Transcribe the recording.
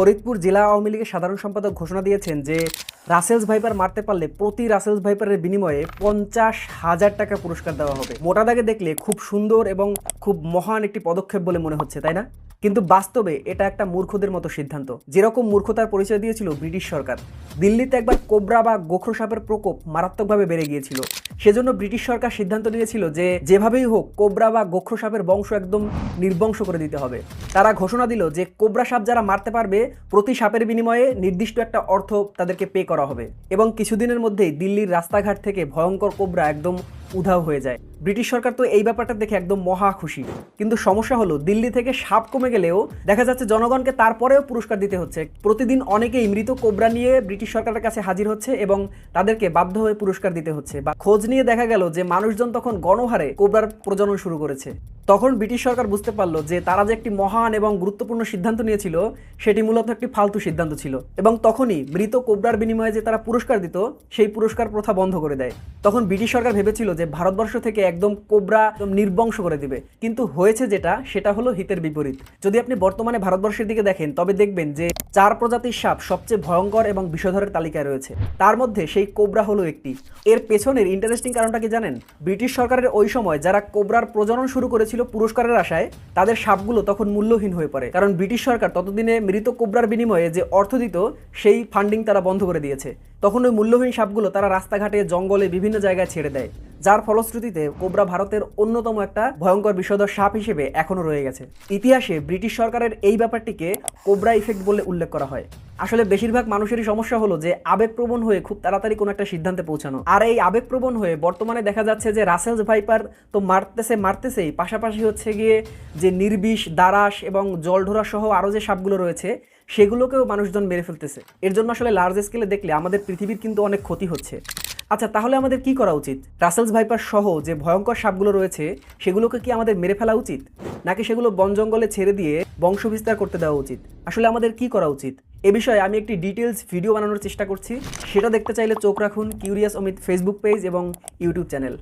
ফরিদপুর জেলা আওয়ামী লীগের সাধারণ সম্পাদক ঘোষণা দিয়েছেন যে রাসেলস ভাইপার মারতে পারলে প্রতি রাসেলস ভাইপারের বিনিময়ে পঞ্চাশ হাজার টাকা পুরস্কার দেওয়া হবে। মোটা দাগে দেখলে খুব সুন্দর এবং খুব মহান একটি পদক্ষেপ বলে মনে হচ্ছে, তাই না? কিন্তু বাস্তবে এটা একটা মূর্খদের মতো সিদ্ধান্ত। যেরকম মূর্খতার পরিচয় দিয়েছিল ব্রিটিশ সরকার, দিল্লিতে একবার কোবরা বা গোখরো সাপের প্রকোপ মারাত্মকভাবে বেড়ে গিয়েছিল। সেজন্য ব্রিটিশ সরকার সিদ্ধান্ত নিয়েছিল যে যেভাবেই হোক কোবরা বা গোখ্র সাপের বংশ একদম নির্বংশ করে দিতে হবে। তারা ঘোষণা দিল যে কোবরা সাপ যারা মারতে পারবে, প্রতি সাপের বিনিময়ে নির্দিষ্ট একটা অর্থ তাদেরকে পে করা হবে। এবং কিছুদিনের মধ্যেই দিল্লির রাস্তাঘাট থেকে ভয়ঙ্কর কোবরা একদম উধাও হয়ে যায়। ব্রিটিশ সরকার তো এই ব্যাপারটা দেখে একদম মহা খুশি। কিন্তু সমস্যা হলো, দিল্লি থেকে সাপ কমে গেলেও দেখা যাচ্ছে জনগণকে তারপরেও পুরস্কার দিতে হচ্ছে। প্রতিদিন অনেকেই মৃত কোবরা নিয়ে ব্রিটিশ সরকারের কাছে হাজির হচ্ছে এবং তাদেরকে বাধ্য হয়ে পুরস্কার দিতে হচ্ছে। বা খোঁজ নিয়ে দেখা গেল যে মানুষজন তখন গণহারে কোবরার প্রজনন শুরু করেছে। তখন ব্রিটিশ সরকার বুঝতে পারল যে তারা যে একটি মহান এবং গুরুত্বপূর্ণ সিদ্ধান্ত নিয়েছিল, সেটি মূলত একটি ফালতু সিদ্ধান্ত ছিল। এবং তখনই মৃত কোবরার বিনিময়ে যে তারা পুরস্কার দিত, সেই পুরস্কার প্রথা বন্ধ করে দেয়। তখন ব্রিটিশ সরকার ভেবেছিল যে ভারতবর্ষ থেকে একদম কোবরা, একদম নির্বংশ করে দিবে। কিন্তু হয়েছে যেটা, সেটা হলো হিতের বিপরীত। যদি আপনি বর্তমানে ভারতবর্ষের দিকে দেখেন, তবে দেখবেন যে চার প্রজাতির সাপ সবচেয়ে ভয়ঙ্কর এবং বিষধরের তালিকায় রয়েছে। তার মধ্যে সেই কোবরা হলো একটি। এর পেছনের ইন্টারেস্টিং কারণটা কি জানেন? ব্রিটিশ সরকারের ওই সময় যারা কোবরার প্রজনন শুরু করেছিল পুরস্কারের আশায়, তাদের সাপগুলো তখন মূল্যহীন হয়ে পড়ে। কারণ ব্রিটিশ সরকার ততদিনে মৃত কোবরার বিনিময়ে যে অর্থ দিত, সেই ফান্ডিং তারা বন্ধ করে দিয়েছে। তখন ওই মূল্যহীন সাপগুলো তারা রাস্তাঘাটে, জঙ্গলে, বিভিন্ন জায়গায় ছেড়ে দেয়। যার ফলশ্রুতিতে কোবরা ভারতের অন্যতম একটা ভয়ঙ্কর বিষধর সাপ হিসেবে এখনও রয়ে গেছে। ইতিহাসে ব্রিটিশ সরকারের এই ব্যাপারটিকে কোবরা ইফেক্ট বলে উল্লেখ করা হয়। আসলে বেশিরভাগ মানুষেরই সমস্যা হলো যে, আবেগপ্রবণ হয়ে খুব তাড়াতাড়ি কোনো একটা সিদ্ধান্তে পৌঁছানো। আর এই আবেগপ্রবণ হয়ে বর্তমানে দেখা যাচ্ছে যে, রাসেলস ভাইপার তো মারতেছে মারতেছেই, পাশাপাশি হচ্ছে গিয়ে যে নির্বিষ দারাস এবং জলঢোরা সহ আরও যে সাপগুলো রয়েছে, সেগুলোকেও মানুষজন মেরে ফেলতেছে। এর জন্য আসলে লার্জ স্কেলে দেখলে আমাদের পৃথিবীর কিন্তু অনেক ক্ষতি হচ্ছে। আচ্ছা তাহলে আমাদের কি করা উচিত? রাসেলস ভাইপার সহ যে ভয়ঙ্কর সাপগুলো রয়েছে, সেগুলোকে কি আমাদের মেরে ফেলা উচিত? নাকি সেগুলো বন জঙ্গলে ছেড়ে দিয়ে বংশবিস্তার করতে দেওয়া উচিত? আসলে আমাদের কি করা উচিত? এ বিষয়ে আমি একটি ডিটেলস ভিডিও বানানোর চেষ্টা করছি। সেটা দেখতে চাইলে চোখ রাখুন কিউরিয়াস অমিত ফেসবুক পেজ এবং ইউটিউব চ্যানেল।